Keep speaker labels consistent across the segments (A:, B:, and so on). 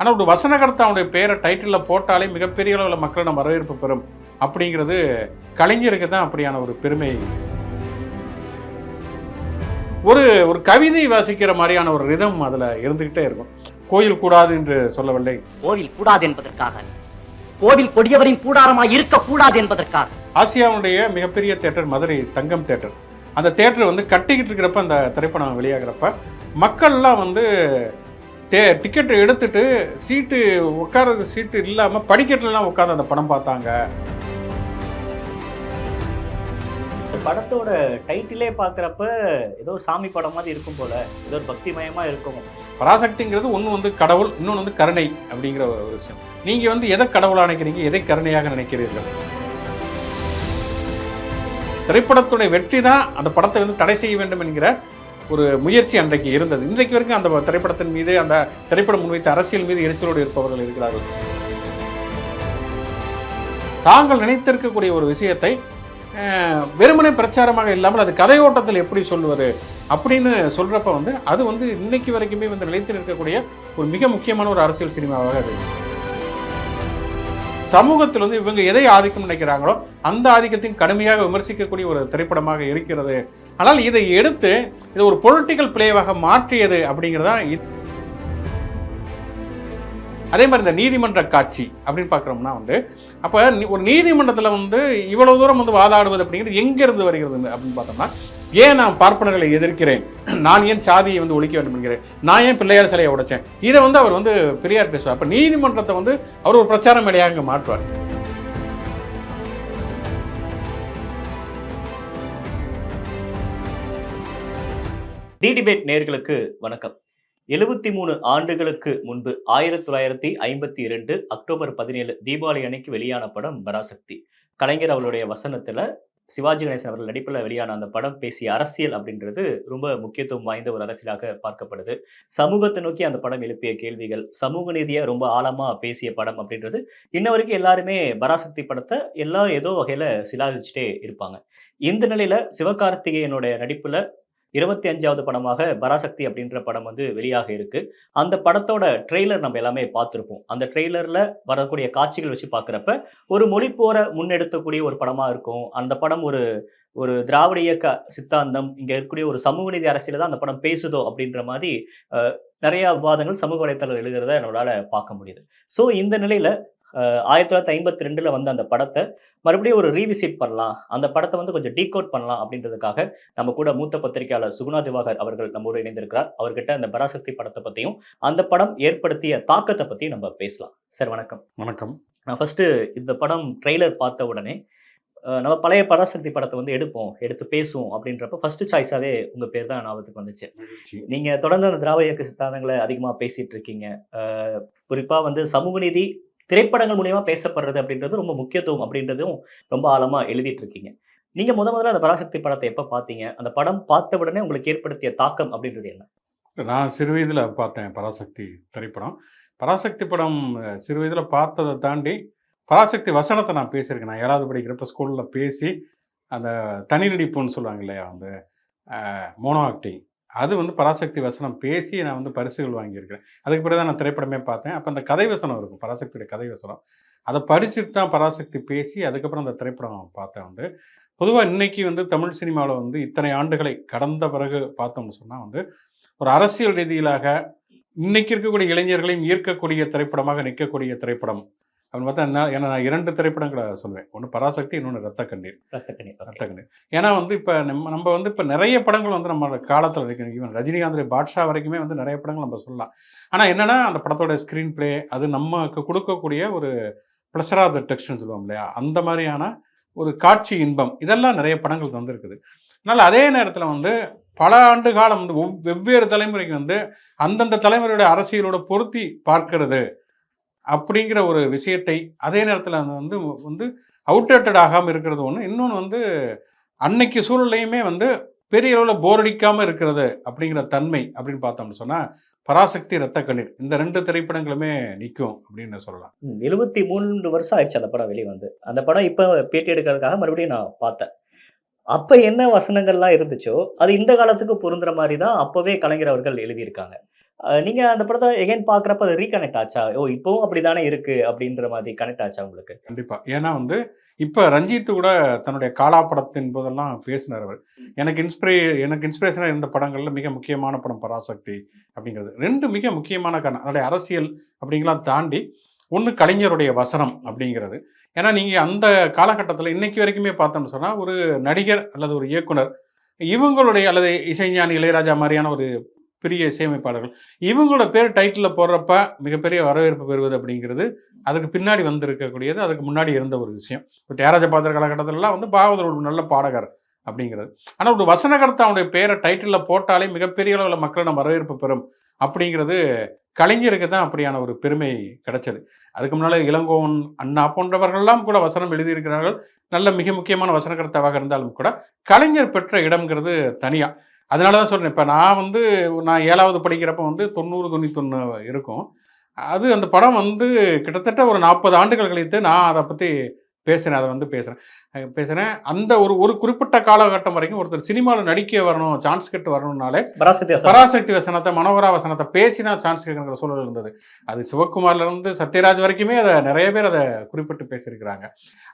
A: ஆனால் ஒரு வசனகர்த்தாவுடைய பேரை டைட்டிலில் போட்டாலே மிகப்பெரிய அளவில் மக்களிடம் வரவேற்பு பெறும். அப்படிங்கிறது கலைஞருக்கு தான் அப்படியான ஒரு பெருமை. ஒரு ஒரு கவிதை வாசிக்கிற மாதிரியான ஒரு ரிதம் அதில் இருந்துக்கிட்டே இருக்கும். கோயில் கூடாது என்று சொல்லவில்லை.
B: கோவில் கூடாது என்பதற்காக. கோவில் கொடியவரின் கூடாரமாய் இருக்கக்கூடாது என்பதற்காக.
A: ஆசியாவுடைய மிகப்பெரிய தேட்டர் மதுரை தங்கம் தேட்டர். அந்த தேட்டர் வந்து கட்டிக்கிட்டு இருக்கிறப்ப அந்த திரைப்படம் வெளியாகிறப்ப மக்கள்லாம் வந்து தே டிக்கெட் எடுத்துட்டு சீட்டு உட்கார்றதுக்கு சீட்டு இல்லாமல் படிக்கட்டுலலாம் உட்காந்து அந்த படம் பார்த்தாங்க.
C: படத்தோட டைட்டிலே பார்க்குறப்ப ஏதோ சாமி படம் மாதிரி இருக்கும் போல. ஏதோ ஒரு பக்திமயமா இருக்கும்.
A: பராசக்திங்கிறது ஒன்று வந்து கடவுள் இன்னொன்று வந்து கருணை அப்படிங்கிற ஒரு ஒரு விஷயம். நீங்கள் வந்து எதை கடவுளாக நினைக்கிறீங்க? எதை கருணையாக நினைக்கிறீர்கள்? திரைப்படத்துடைய வெற்றி தான் அந்த படத்தை வந்து தடை செய்ய வேண்டும் என்கிற ஒரு முயற்சி அன்றைக்கு இருந்தது. இன்றைக்கு வரைக்கும் அந்த திரைப்படத்தின் மீது அந்த திரைப்படம் முன்வைத்த அரசியல் மீது எரிச்சலோடு இருப்பவர்கள் இருக்கிறார்கள். தாங்கள் நினைத்திருக்கக்கூடிய ஒரு விஷயத்தை அஹ், வெறுமனே பிரச்சாரமாக இல்லாமல் அது கதையோட்டத்தில் எப்படி சொல்லுவது அப்படின்னு சொல்கிறப்ப வந்து அது வந்து இன்னைக்கு வரைக்குமே வந்து நிலைத்து நிற்கக்கூடிய ஒரு மிக முக்கியமான ஒரு அரசியல் சினிமாவாக அது. சமூகத்தில் வந்து இவங்க எதை ஆதிக்கம் நினைக்கிறாங்களோ அந்த ஆதிக்கத்தையும் கடுமையாக விமர்சிக்கக்கூடிய ஒரு திரைப்படமாக இருக்கிறது. ஆனால் இதை எடுத்து இதை ஒரு பொலிட்டிக்கல் பிளேவாக மாற்றியது அப்படிங்கிறதான் அதே மாதிரி இந்த நீதிமன்ற காட்சி அப்படின்னு பார்க்குறோம்னா வந்து அப்போ ஒரு நீதிமன்றத்தில் வந்து இவ்வளவு தூரம் வந்து வாதாடுவது அப்படிங்கிறது எங்கேருந்து வருகிறது அப்படின்னு பார்த்தோம்னா ஏன் நான் பார்ப்பனர்களை எதிர்க்கிறேன்? நான் ஏன் சாதியை வந்து ஒழிக்க வேண்டும் என்கிறேன்? நான் ஏன் பிள்ளையார் சிலையை உடைச்சேன்? இதை வந்து அவர் வந்து பெரியார் பேசுவார். அப்போ நீதிமன்றத்தை வந்து அவர் ஒரு பிரச்சார மேடையாக இங்கே மாற்றுவார்.
C: டிடிபேட் நேர்களுக்கு வணக்கம். எழுபத்தி மூணு ஆண்டுகளுக்கு முன்பு ஆயிரத்தி தொள்ளாயிரத்தி ஐம்பத்தி இரண்டு அக்டோபர் பதினேழு தீபாவளி அன்னைக்கு வெளியான படம் பராசக்தி. கலைஞர் அவருடைய வசனத்துல சிவாஜி கணேசன் அவர்கள் நடிப்பில் வெளியான அந்த படம் பேசிய அரசியல் அப்படின்றது ரொம்ப முக்கியத்துவம் வாய்ந்த ஒரு அரசியலாக பார்க்கப்படுது. சமூகத்தை நோக்கி அந்த படம் எழுப்பிய கேள்விகள் சமூக நீதியை ரொம்ப ஆழமாக பேசிய படம் அப்படின்றது இன்ன வரைக்கும் எல்லாருமே பராசக்தி படத்தை எல்லாரும் ஏதோ வகையில் சிலாகிச்சுட்டே இருப்பாங்க. இந்த நிலையில சிவகார்த்திகேயனுடைய நடிப்பில் இருபத்தி அஞ்சாவது படமாக பராசக்தி அப்படின்ற படம் வந்து வெளியாக இருக்கு. அந்த படத்தோட ட்ரெய்லர் நம்ம எல்லாமே பார்த்துருப்போம். அந்த ட்ரெய்லரில் வரக்கூடிய காட்சிகள் வச்சு பார்க்குறப்ப ஒரு மொழி போரை முன்னெடுத்தக்கூடிய ஒரு படமாக இருக்கும். அந்த படம் ஒரு ஒரு திராவிட இயக்க சித்தாந்தம் இங்கே இருக்கக்கூடிய ஒரு சமூக நீதி அரசியல் தான் அந்த படம் பேசுதோ அப்படின்ற மாதிரி நிறையா நிறைய விவாதங்கள் சமூக வலைத்தளம் எழுதுறத நம்மளால பார்க்க முடியுது. ஸோ இந்த நிலையில ஆயிரத்தி தொள்ளாயிரத்தி ஐம்பத்தி ரெண்டுல வந்த அந்த படத்தை மறுபடியும் ஒரு ரீவிசிட் பண்ணலாம். அந்த படத்தை வந்து கொஞ்சம் டீகோட் பண்ணலாம் அப்படின்றதுக்காக நம்ம கூட மூத்த பத்திரிகையாளர் சுகுணா திவாகர் அவர்கள் நம்மோடு இணைந்திருக்கிறார். அவர்கிட்ட அந்த பராசக்தி படத்தை பத்தியும் அந்த படம் ஏற்படுத்திய தாக்கத்தை பத்தியும் நம்ம பேசலாம். சார் வணக்கம்.
A: வணக்கம்.
C: நான் ஃபர்ஸ்ட் இந்த படம் ட்ரெய்லர் பார்த்த உடனே நம்ம பழைய பராசக்தி படத்தை வந்து எடுப்போம் எடுத்து பேசுவோம் அப்படின்றப்ப ஃபர்ஸ்ட் சாய்ஸாவே உங்க பேர் தான் ஞாபகத்துக்கு வந்துச்சு. நீங்க தொடர்ந்து அந்த திராவிட இயக்க சித்தாந்தங்களை அதிகமா பேசிட்டு இருக்கீங்க. குறிப்பா வந்து சமூக நீதி திரைப்படங்கள் மூலியமா பேசப்படுறது அப்படின்றது ரொம்ப முக்கியத்துவம் அப்படின்றதும் ரொம்ப ஆழமா எழுதிட்டு இருக்கீங்க. நீங்க முத முதல்ல அந்த பராசக்தி படத்தை எப்போ பார்த்தீங்க அந்த படம் பார்த்த உடனே உங்களுக்கு ஏற்படுத்திய தாக்கம் அப்படின்றது என்ன?
A: நான் சிறு வயதில் பார்த்தேன் பராசக்தி திரைப்படம். பராசக்தி படம் சிறு வயதில் பார்த்ததை தாண்டி பராசக்தி வசனத்தை நான் பேசியிருக்கேன். நான் ஏழாவது படிக்கிறப்ப ஸ்கூலில் பேசி அந்த தனி நடிப்புன்னு சொல்லுவாங்க இல்லையா அந்த மோனோ ஆக்டிங் அது வந்து பராசக்தி வசனம். பேசி நான் வந்து பரிசுகள் வாங்கியிருக்கிறேன். அதுக்கு பிறகு தான் நான் திரைப்படமே பார்த்தேன். அப்போ அந்த கதை வசனம் இருக்கும். பராசக்தியுடைய கதை வசனம். அதை படிச்சுட்டு தான் பராசக்தி பேசி அதுக்கப்புறம் அந்த திரைப்படம் பார்த்தேன் வந்து. பொதுவாக இன்னைக்கு வந்து தமிழ் சினிமாவில் வந்து இத்தனை ஆண்டுகளை கடந்த பிறகு பார்த்தோம்னு சொன்னால் வந்து ஒரு அரசியல் ரீதியிலாக இன்றைக்கி இருக்கக்கூடிய இளைஞர்களையும் ஈர்க்கக்கூடிய திரைப்படமாக நிற்கக்கூடிய திரைப்படம். அப்படின்னு பார்த்தா என்ன ஏன்னா நான் இரண்டு திரைப்படங்களை சொல்லுவேன் ஒன்று பராசக்தி இன்னொன்று ரத்த கண்ணீர்
C: ரத்தக்கணி okay.
A: ரத்த கண்ணீர் ஏன்னா வந்து இப்போ நம்ம நம்ம வந்து இப்போ நிறைய படங்கள் வந்து நம்ம காலத்தில் இருக்கு. ஈவன் ரஜினிகாந்த் பாட்ஷா வரைக்குமே வந்து நிறைய படங்கள் நம்ம சொல்லலாம். ஆனால் என்னன்னா அந்த படத்தோட ஸ்க்ரீன் ப்ளே அது நமக்கு கொடுக்கக்கூடிய ஒரு ப்ளஷர் ஆஃப் த டெக்ஸ்ட்னு சொல்லுவோம் இல்லையா? அந்த மாதிரியான ஒரு காட்சி இன்பம் இதெல்லாம் நிறைய படங்கள் தந்திருக்குது. அதனால் அதே நேரத்தில் வந்து பல ஆண்டு காலம் வந்து வெவ்வேறு தலைமுறைக்கு வந்து அந்தந்த தலைமுறையோட அரசியலோட பொருத்தி பார்க்கிறது. அப்படிங்கிற ஒரு விஷயத்தை அதே நேரத்தில் அது வந்து வந்து அவுட்டேட்டட் ஆகாமல் இருக்கிறது ஒன்று இன்னொன்று வந்து அன்னைக்கு சூழலையுமே வந்து பெரிய அளவில் போர் அடிக்காமல் இருக்கிறது அப்படிங்கிற தன்மை அப்படின்னு பார்த்தோம்னு சொன்னால் பராசக்தி ரத்த கண்ணீர். இந்த ரெண்டு திரைப்படங்களுமே நிற்கும் அப்படின்னு சொல்லலாம்.
C: எழுபத்தி மூன்று வருஷம் ஆயிடுச்சு அந்த படம் வெளியே வந்து. அந்த படம் இப்போ பேட்டி எடுக்கிறதுக்காக மறுபடியும் நான் பார்த்தேன். அப்போ என்ன வசனங்கள்லாம் இருந்துச்சோ அது இந்த காலத்துக்கு பொருந்துற மாதிரி தான் அப்போவே கலைஞர் அவர்கள் எழுதியிருக்காங்க. அஹ் நீங்க அந்த படத்தை எகைன் பாக்குறப்ப அது ரீகனெக்ட் ஆச்சா? ஓ இப்பவும் அப்படிதானே இருக்கு அப்படின்ற மாதிரி கனெக்ட் ஆச்சா உங்களுக்கு?
A: கண்டிப்பா. ஏன்னா வந்து இப்ப ரஞ்சித் கூட தன்னுடைய காலா படத்தின் போதெல்லாம் பேசினார் அவர். எனக்கு இன்ஸ்பிரே எனக்கு இன்ஸ்பிரேஷனாக இருந்த படங்கள்ல மிக முக்கியமான படம் பராசக்தி அப்படிங்கிறது. ரெண்டு மிக முக்கியமான காரணம். அதோடைய அரசியல் அப்படிங்கலாம் தாண்டி ஒன்று கலைஞருடைய வசனம் அப்படிங்கிறது. ஏன்னா நீங்கள் அந்த காலகட்டத்தில் இன்னைக்கு வரைக்குமே பார்த்தோம்னு சொன்னால் ஒரு நடிகர் அல்லது ஒரு இயக்குனர் இவங்களுடைய அல்லது இசைஞானி இளையராஜா மாதிரியான ஒரு பெரிய இசையமைப்பாளர்கள். இவங்களோட பேர் டைட்டிலில் போடுறப்ப மிகப்பெரிய வரவேற்பு பெறுவது அப்படிங்கிறது அதுக்கு பின்னாடி வந்திருக்கக்கூடியது அதுக்கு முன்னாடி இருந்த ஒரு விஷயம். இப்போ தியாகராஜ பாத்திர காலகட்டத்திலலாம் வந்து பாகவதர் ஒரு நல்ல பாடகர் அப்படிங்கிறது. ஆனால் ஒரு வசனகர்த்தா அவனுடைய பேரை டைட்டிலில் போட்டாலே மிகப்பெரிய அளவில் மக்களிடம் வரவேற்பு பெறும் அப்படிங்கிறது கலைஞருக்கு தான் அப்படியான ஒரு பெருமை கிடைச்சது. அதுக்கு முன்னால் இளங்கோவன் அண்ணா போன்றவர்கள்லாம் கூட வசனம் எழுதியிருக்கிறார்கள். நல்ல மிக முக்கியமான வசனகர்த்தாவாக இருந்தாலும் கூட கலைஞர் பெற்ற இடம்ங்கிறது தனியாக அதனால தான் சொல்கிறேன் இப்போ நான் வந்து நான் ஏழாவது படிக்கிறப்ப வந்து தொண்ணூறு தொண்ணூத்தொன்று இருக்கும். அது அந்த படம் வந்து கிட்டத்தட்ட ஒரு நாற்பது ஆண்டுகள் கழித்து நான் அதை பற்றி பேசுகிறேன் அதை வந்து பேசுகிறேன் பேசுகிறேன் அந்த ஒரு ஒரு குறிப்பிட்ட காலகட்டம் வரைக்கும் ஒருத்தர் சினிமாவில் நடிக்க வரணும் சான்ஸ் கட்டு வரணும்னாலே
C: பராசக்தி.
A: பராசக்தி வசனத்தை மனோகரா வசனத்தை பேசி தான் சான்ஸ் கேட்குற சூழல் இருந்தது. அது சிவகுமார்ல இருந்து சத்யராஜ் வரைக்குமே அதை நிறைய பேர் அதை குறிப்பிட்டு பேசியிருக்கிறாங்க.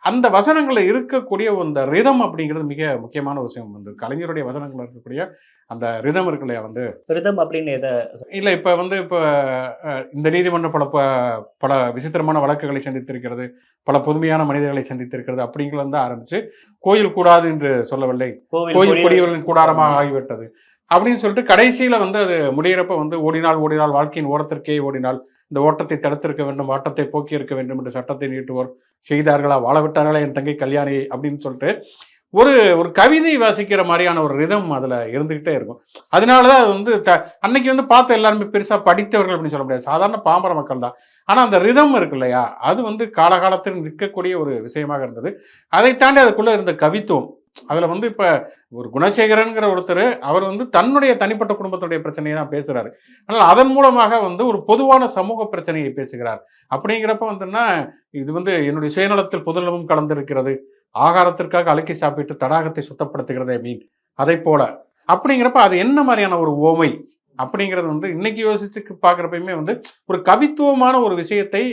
A: அந்த வசனங்களில் இருக்கக்கூடிய அந்த ரிதம் அப்படிங்கிறது மிக முக்கியமான விஷயம். வந்து கலைஞருடைய வசனங்கள் இருக்கக்கூடிய அந்த ரிதம் இருக்கு இல்லையா வந்து?
C: ரிதம் அப்படின்னு எதை
A: இல்லை இப்போ வந்து இப்போ இந்த நீதிமன்றம் பல பல விசித்திரமான வழக்குகளை சந்தித்திருக்கிறது பல புதுமையான மனிதர்களை சந்தித்திருக்கிறது அப்படிங்கிறது ஆரம்பிச்சு கோயில் கூடாது என்று சொல்லவில்லை. கோயில்
C: கொடி-
A: கொடியவர்களின் கூடாரமாக ஆகிவிட்டது. அப்படின்னு சொல்லிட்டு கடைசியில வந்து அது முடியிறப்ப வந்து ஓடினால் ஓடினால் வாழ்க்கையின் ஓட்டத்திற்கே ஓடினால் இந்த ஓட்டத்தை தடுத்திருக்க வேண்டும் ஆட்டத்தை போக்கி இருக்க வேண்டும் என்று சட்டத்தை நீட்டுவோர் செய்தார்களா வாழ விட்டார்களா என் தங்கை கல்யாணி அப்படின்னு சொல்லிட்டு ஒரு ஒரு கவிதை வாசிக்கிற மாதிரியான ஒரு ரிதம் அதுல இருந்துகிட்டே இருக்கும். அதனாலதான் அது வந்து த அன்னைக்கு வந்து பார்த்த எல்லாருமே பெருசா படித்தவர்கள் அப்படின்னு சொல்ல முடியாது. சாதாரண பாமர மக்கள் தான். ஆனால் அந்த ரிதம் இருக்கு இல்லையா அது வந்து காலகாலத்தில் நிற்கக்கூடிய ஒரு விஷயமாக இருந்தது. அதை தாண்டி அதுக்குள்ளே இருந்த கவித்துவம். அதில் வந்து இப்போ ஒரு குணசேகரன்கிற ஒருத்தர் அவர் வந்து தன்னுடைய தனிப்பட்ட குடும்பத்துடைய பிரச்சனையை தான் பேசுறாரு. ஆனால் அதன் மூலமாக வந்து ஒரு பொதுவான சமூக பிரச்சனையை பேசுகிறார். அப்படிங்கிறப்ப வந்துன்னா இது வந்து என்னுடைய சுயநலத்தில் புதுநலமும் கலந்திருக்கிறது. ஆகாரத்திற்காக அழுக்கி சாப்பிட்டு தடாகத்தை சுத்தப்படுத்துகிறதே மீன். அதை போல. அப்படிங்கிறப்ப அது என்ன மாதிரியான ஒரு ஓமை? அப்படிங்கிறது வந்து இன்னைக்கு யோசிச்சு பார்க்குறப்பயுமே வந்து ஒரு கவித்துவமான ஒரு விஷயத்தை